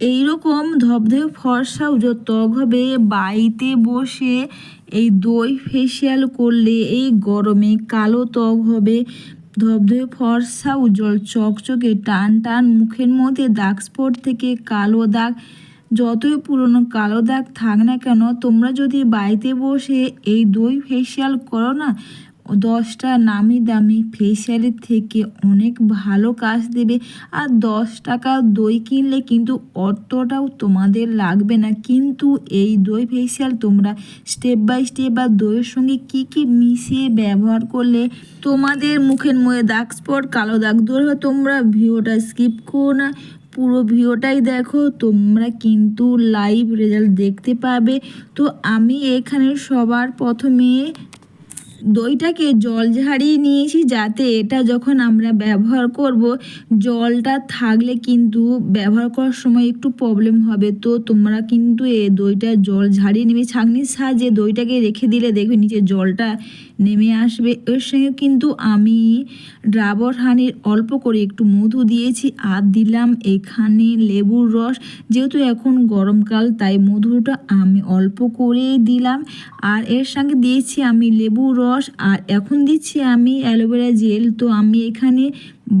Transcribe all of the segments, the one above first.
এইরকম ধবধবে ফর্সা উজ্জ্বল ত্বক হবে। বাড়িতে বসে এই দই ফেসিয়াল করলে এই গরমে কালো ত্বক হবে। ধবধবে ফর্সা উজ্জ্বল চকচকে টান টান মুখের মধ্যে দাগ স্পট থেকে কালো দাগ, যতই পুরনো কালো দাগ থাক না কেন, তোমরা যদি বাড়িতে বসে এই দই ফেসিয়াল করো না দশটা নামি দামি ফেসিয়ালের থেকে অনেক ভালো কাজ দেবে। আর দশ টাকা দই কিনলে কিন্তু অতটাও তোমাদের লাগবে না। কিন্তু এই দই ফেসিয়াল তোমরা স্টেপ বাই স্টেপ বা দইয়ের সঙ্গে কি কি মিশিয়ে ব্যবহার করলে তোমাদের মুখের মধ্যে দাগ স্পট, কালো দাগ দূর তোমরা ভিডিওটা স্কিপ করো না। পুরো ভিডিওটাই দেখো, তোমরা কিন্তু লাইভ রেজাল্ট দেখতে পাবে। তো আমি এখানে সবার প্রথমে দইটাকে জল ঝাড়িয়ে নিয়েছি যাতে এটা যখন আমরা ব্যবহার করব, জলটা থাকলে কিন্তু ব্যবহার করার সময় একটু প্রবলেম হবে। তো তোমরা কিন্তু এ দইটা জল ঝাড়িয়ে নেবে। ছাঁকনির সাহায্যে দইটাকে রেখে দিলে দেখবে নিচে জলটা নেমে আসবে। এর সঙ্গে কিন্তু আমি ড্রাবর হানির অল্প করে একটু মধু দিয়েছি আর দিলাম এখানে লেবুর রস। যেহেতু এখন গরমকাল তাই মধুটা আমি অল্প করেই দিলাম। আর এর সঙ্গে দিয়েছি আমি লেবুর রস। আর এখন দিচ্ছি আমি অ্যালোভেরা জেল তো আমি এখানে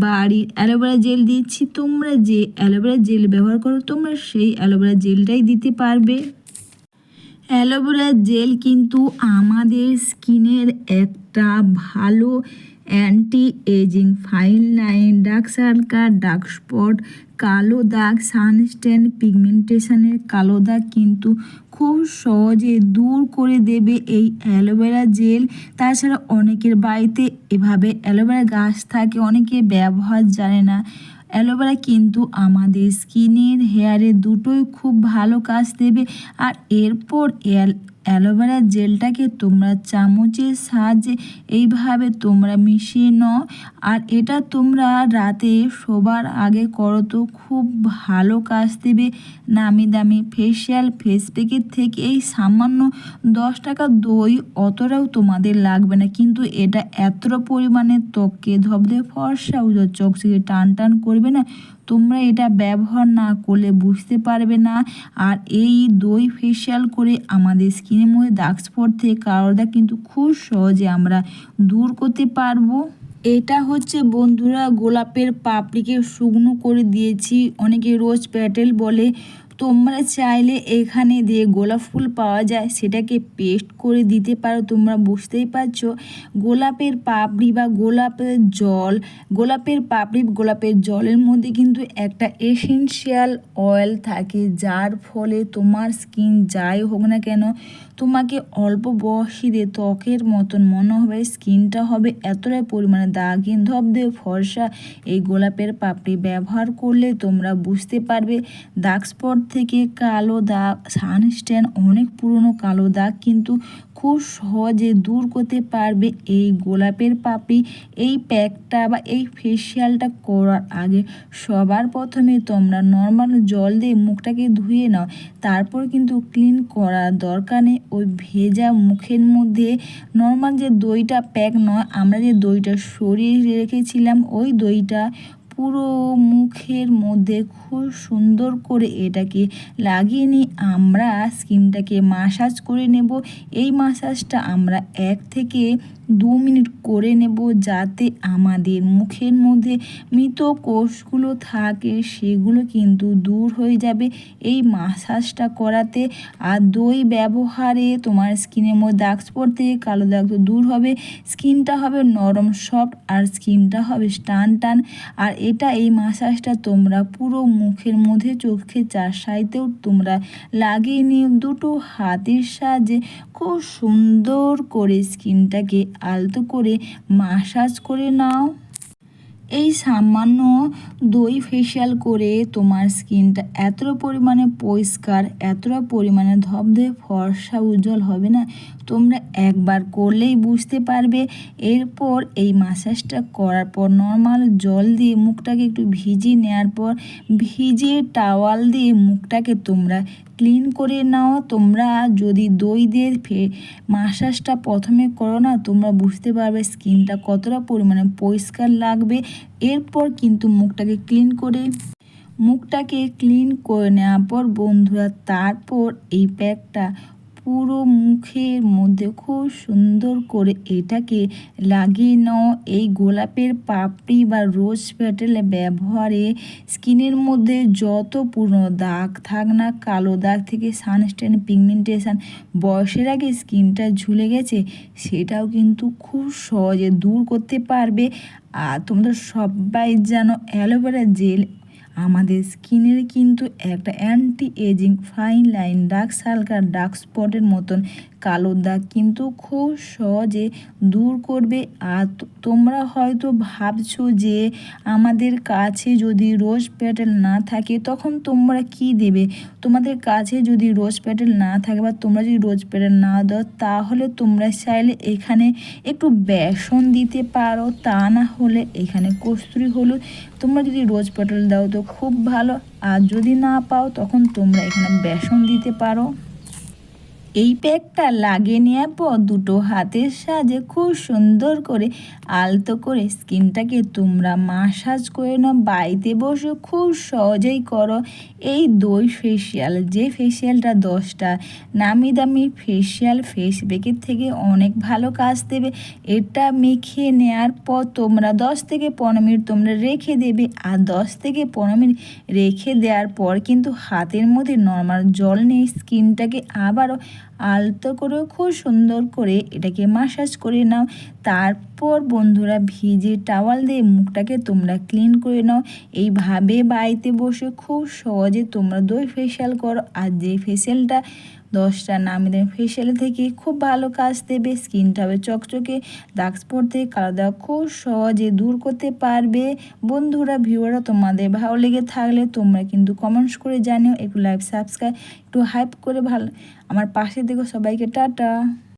বাড়ির অ্যালোভেরা জেল দিচ্ছি। তোমরা যে অ্যালোভেরা জেল ব্যবহার করো, তোমরা সেই অ্যালোভেরা জেলটাই দিতে পারবে। অ্যালোভেরা জেল কিন্তু আমাদের স্কিনের একটা ভালো anti ageing fine line dark circle dark spot কালো দাগ সানস্টেন পিগমেন্টেশনের কালো দাগ কিন্তু খুব সহজে দূর করে দেবে এই অ্যালোভেরা জেল। তাছাড়া অনেকের বাড়িতে এভাবে অ্যালোভেরা গাছ থাকে, অনেকে ব্যবহার জানে না। অ্যালোভেরা কিন্তু আমাদের স্কিনের হেয়ারে দুটোই খুব ভালো কাজ দেবে। আর এরপর অ্যালোভেরা জেলটাকে তোমরা চামচের সাহায্যে এইভাবে তোমরা মিশিয়ে নাও। আর এটা তোমরা রাতে শোবার আগে করো তো, খুব ভালো কাজ দেবে। নামি দামি ফেসিয়াল ফেস প্যাকের থেকে এই সামান্য দশ টাকা দই অতটাও তোমাদের লাগবে না। কিন্তু এটা এত পরিমাণে ত্বককে ধবধে, ফর্সা, উজোর চোখকে টান টান করবে না। তোমরা এটা ব্যবহার না করলে বুঝতে পারবে না। আর এই দই ফেসিয়াল করে আমাদের স্কিনের মধ্যে দাগ স্পট থেকে দাগ কিন্তু খুব সহজে আমরা দূর করতে পারব। এটা হচ্ছে বন্ধুরা গোলাপের পাপড়িকে শুকনো করে দিয়েছি। অনেকে রোজ প্যাটেল বলে তোমরা চাইলে এখানে দিয়ে গোলাপ ফুল পাওয়া যায়। সেটাকে পেস্ট করে দিতে পারো, তোমরা বুঝতেই পারছ। গোলাপের পাপড়ি বা গোলাপের জল, গোলাপের পাপড়ি, গোলাপের জলের মধ্যে কিন্তু একটা এসেনশিয়াল অয়েল থাকে, যার ফলে তোমার স্কিন যাই হোক না কেন, তোমাকে অল্প বয়সীদের ত্বকের মতন মনে হবে স্কিনটা হবে এতটাই পরিমাণে দাগিন ধবদে ফর্সা। এই গোলাপের পাপড়ি ব্যবহার করলে তোমরা বুঝতে পারবে। দাগ স্পট থেকে কালো দাগ সানস্ট্যান অনেক পুরনো কালো দাগ, কিন্তু খুব সহজে দূর করতে পারবে এই গোলাপের পাপড়ি। এই প্যাকটা বা এই ফেসিয়ালটা করার আগে সবার প্রথমে তোমরা নর্মাল জল দিয়ে মুখটাকে ধুয়ে নাও। তারপর কিন্তু ক্লিন করার দরকার নেই। ওই ভেজা মুখের মধ্যে নর্মাল যে দইটা প্যাক নয়, আমরা যে দইটা সরিয়ে রেখেছিলাম, ওই দইটা পুরো মুখের মধ্যে খুব সুন্দর করে এটাকে লাগিয়ে নিই। আমরা স্কিনটাকে মাসাজ করে নেব। এই মাসাজটা আমরা এক থেকে দু মিনিট করে নেব যাতে আমাদের মুখের মধ্যে মৃত কোষগুলো থাকে, সেগুলো কিন্তু দূর হয়ে যাবে। এই মাসাজটা করাতে আর দই ব্যবহারে তোমার স্কিনের মধ্যে দাগ থেকে কালো দাগ তো দূর হবে। স্কিনটা হবে নরম, সফট আর স্কিনটা হবে টান টান। আর এটা এই মাসাজটা তোমরা পুরো মুখের মধ্যে চোখে চার সাইতেও তোমরা লাগিয়ে নিও। দুটো হাতের সাহায্যে খুব সুন্দর করে স্কিনটাকে আলতো করে মাসাজ করে নাও। এই সামান্য দই ফেসিয়াল করে তোমার স্কিনটা এত পরিমাণে পরিষ্কার এত পরিমাণে ধবধে ফর্সা, উজ্জ্বল হবে না। তোমরা একবার করলেই বুঝতে পারবে। এরপর এই মাসাজটা করার পর নর্মাল জল দিয়ে মুখটাকে একটু ভিজিয়ে নেওয়ার পর ভিজিয়ে টাওয়াল দিয়ে মুখটাকে তোমরা ক্লিন করে নাও। তোমরা যদি দই দিয়ে ফে মাসাজটা প্রথমে করো না, তোমরা বুঝতে পারবে স্কিনটা কতটা পরিমাণে পরিষ্কার লাগবে। এরপর কিন্তু মুখটাকে ক্লিন করে, মুখটাকে ক্লিন করে নেওয়ার পর বন্ধুরা, তারপর এই প্যাকটা পুরো মুখের মধ্যে খুব সুন্দর করে এটাকে লাগিয়ে নাও। এই গোলাপের পাপড়ি বা রোজ প্যাটেল ব্যবহারে স্কিনের মধ্যে যত পুরনো দাগ থাক না কালো দাগ থেকে সানস্টেন পিগমেন্টেশন, বয়সের আগে স্কিনটা ঝুলে গেছে, সেটাও কিন্তু খুব সহজে দূর করতে পারবে। আর তোমরা সবাই জানো অ্যালোভেরা জেল আমাদের স্কিনের কিন্তু একটা anti ageing fine line dark circle dark স্পটের মতন কালো দাগ কিন্তু খুব সহজে দূর করবে। আর তোমরা হয়তো ভাবছ যে আমাদের কাছে যদি রোজ প্যাটেল না থাকে, তখন তোমরা কি দেবে? তোমাদের কাছে যদি রোজ প্যাটেল না থাকে বা তোমরা যদি রোজ প্যাটেল না দাও, তাহলে তোমরা চাইলে এখানে একটু বেসন দিতে পারো। তা না হলে এখানে কস্তুরি হলুদ তোমরা যদি রোজ পটল দাও তো খুব ভালো। আর যদি না পাও, তখন তোমরা এখানে বেসন দিতে পারো। এই প্যাকটা লাগিয়ে নেওয়ার পর দুটো হাতের সাহায্যে খুব সুন্দর করে আলতো করে স্কিনটাকে তোমরা মাসাজ করে নাও। বাড়িতে বসে খুব সহজেই করো। এই দই ফেসিয়াল যে ফেসিয়ালটা দশটা, নামি দামি ফেসিয়াল ফেস থেকে অনেক ভালো কাজ দেবে। এটা মেখে নেওয়ার পর তোমরা দশ থেকে পনেরো মিনিট তোমরা রেখে দেবে। আর দশ থেকে পনেরো মিনিট রেখে দেওয়ার পর কিন্তু হাতের মধ্যে নর্মাল জল নিয়ে স্কিনটাকে আবারও আলতো করে খুব সুন্দর করে এটাকে মাসাজ করে নাও। তারপর বন্ধুরা ভিজে টাওয়াল দিয়ে মুখটাকে তোমরা ক্লিন করে নাও। এইভাবে বাড়িতে বসে খুব সহজে তোমরা দই ফেসিয়াল করো। আর যে ফেশিয়ালটা দশটা নামি দামি ফেসিয়াল থেকে খুব ভালো কাজ দেবে, স্কিনটা হবে চকচকে দাগ থেকে কালো দাগ খুব সহজে দূর করতে পারবে। বন্ধুরা ভিউরা তোমাদের ভালো লেগে থাকলে তোমরা কিন্তু কমেন্টস করে জানিও, একটু লাইভ সাবস্ক্রাইব একটু হাইপ করে ভালো আমার পাশে দেখো সবাইকে, টাটা।